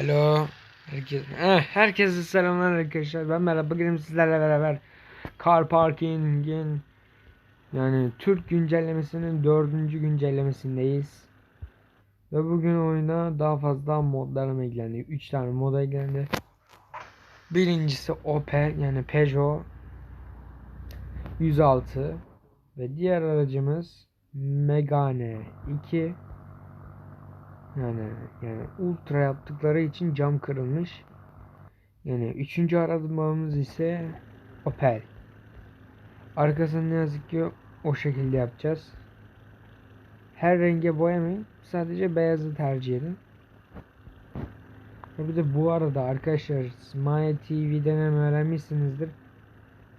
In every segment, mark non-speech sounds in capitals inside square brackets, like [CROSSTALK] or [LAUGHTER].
Alo. Herkes, eh, herkese selamlar arkadaşlar. Ben Merhaba. Bugün sizlerle beraber Car Parking'in yani Türk güncellemesinin dördüncü güncellemesindeyiz. Ve bugün oyuna daha fazla modlarım eklendi. 3 tane mod eklendi. Birincisi Opel yani Peugeot 106 ve diğer aracımız Megane 2 yani yani ultra yaptıkları için cam kırılmış. Yani üçüncü arabamız ise Opel. Arkasını ne yazık ki o şekilde yapacağız. Her renge boyamayın. Sadece beyazı tercih edin. Ve bir de bu arada arkadaşlar Smile TV'den hem öğrenmişsinizdir.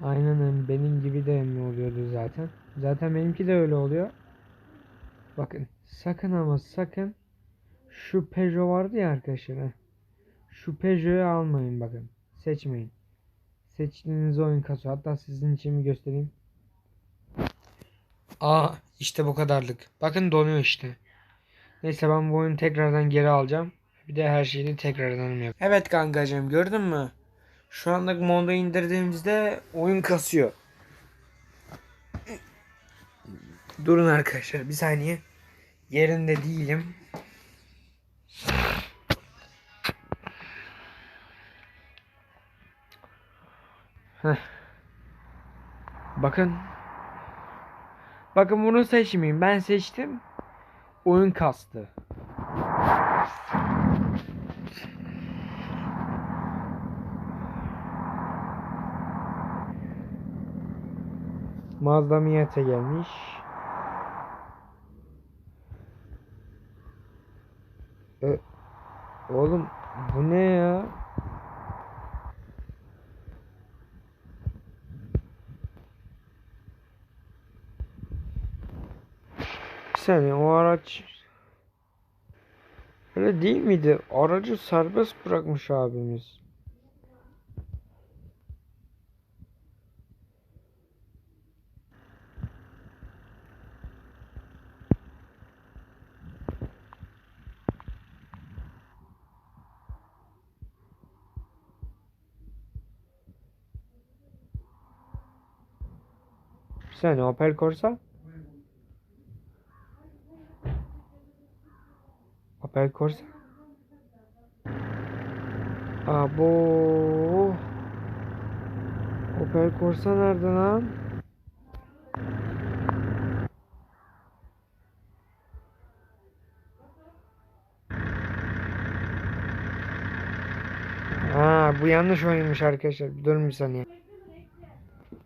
Aynen benim gibi de mi oluyordu zaten. Zaten benimki de öyle oluyor. Bakın sakın ama sakın şu Peugeot vardı ya arkadaşlar. Şu Peugeot'u almayın bakın. Seçmeyin. Seçtiğiniz oyun kasıyor. Hatta sizin için bir göstereyim. Aa işte bu kadarlık. Bakın donuyor işte. Neyse ben bu oyunu tekrardan geri alacağım. Bir de her şeyi tekrardan yapacağım. Evet kankacığım gördün mü? Şu anlık modu indirdiğimizde oyun kasıyor. Durun arkadaşlar bir saniye. Yerinde değilim. Bakın. Bakın bunu seçmeyeyim. Ben seçtim. Oyun kastı. Mazda Miata gelmiş. E, oğlum bu ne ya? Bir saniye o araç öyle değil miydi? Aracı serbest bırakmış abimiz. Saniye Opel Corsa. Opel Corsa. Abo. Opel Corsa nerede lan? Ha bu yanlış oyunmuş arkadaşlar. Durun bir saniye.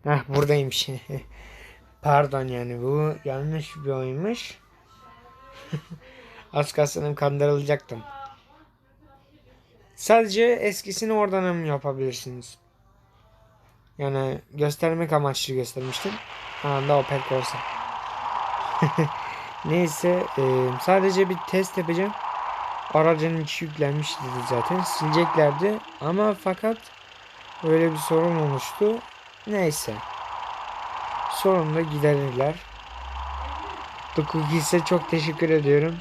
Heh buradaymış. [LAUGHS] Pardon yani bu yanlış bir oyunmuş. [LAUGHS] Az kalsın kandırılacaktım. Sadece eskisini oradan hem yapabilirsiniz. Yani göstermek amaçlı göstermiştim. Anda Opel Corsa. [LAUGHS] Neyse e, sadece bir test yapacağım. Aracın içi yüklenmişti zaten. Sileceklerdi ama fakat öyle bir sorun oluştu. Neyse. Sorun da giderirler. The Cookies'e çok teşekkür ediyorum.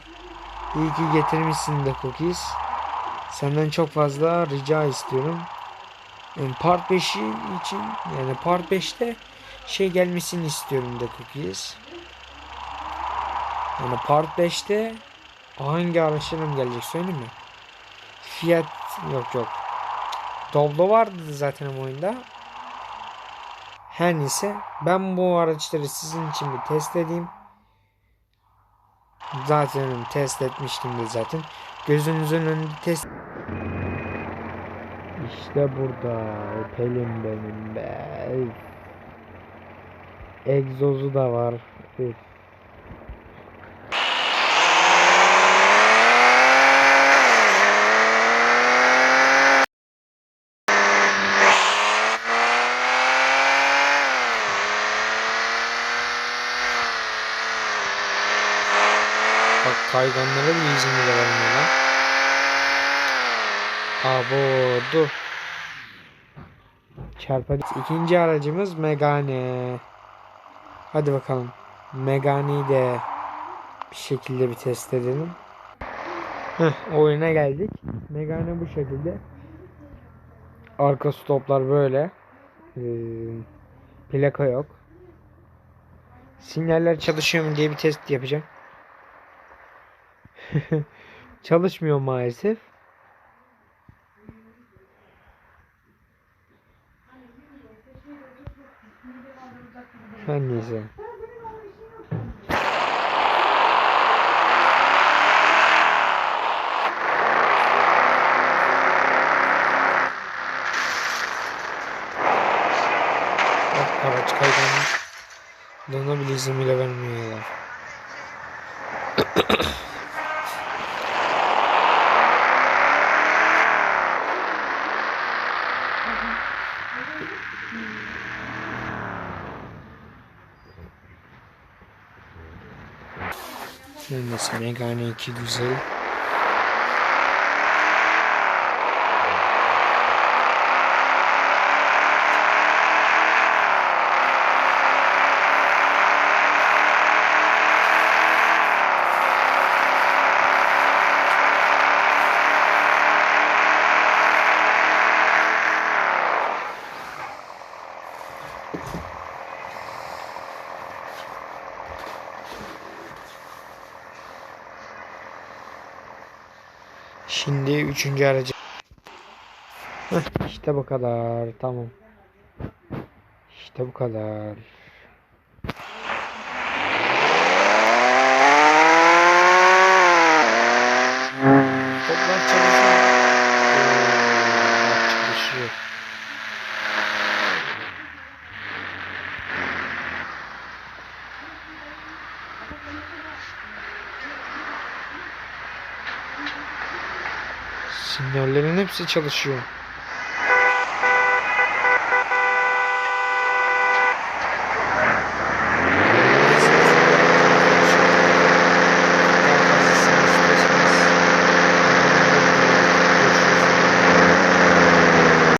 İyi ki getirmişsin The Cookies. Senden çok fazla rica istiyorum. Yani part 5'i için yani part 5'te şey gelmesini istiyorum The Cookies. Yani part 5'te hangi araçlarım gelecek söyleyeyim mi? Fiat yok yok. Doblo vardı zaten oyunda. Her neyse ben bu araçları sizin için bir test edeyim. Zaten test etmiştim de zaten. Gözünüzün önünde test. İşte burada Opel'im benim be. Egzozu da var. Üf. Bak kayganlara bir izin bile vermiyor lan. Abo dur. Çarpı. İkinci aracımız Megane. Hadi bakalım. Megane'yi de bir şekilde bir test edelim. Heh, oyuna geldik. Megane bu şekilde. Arka stoplar böyle. Ee, plaka yok. Sinyaller çalışıyor mu diye bir test yapacağım. [LAUGHS] Çalışmıyor maalesef. Her neyse. Araç kaydını bile izin bile vermiyorlar. Neyse Megane 2 güzel. Şimdi üçüncü aracı. Heh, işte bu kadar. Tamam. İşte bu kadar. Toplar çalışıyor. Oo, çalışıyor. Sinyallerin hepsi çalışıyor.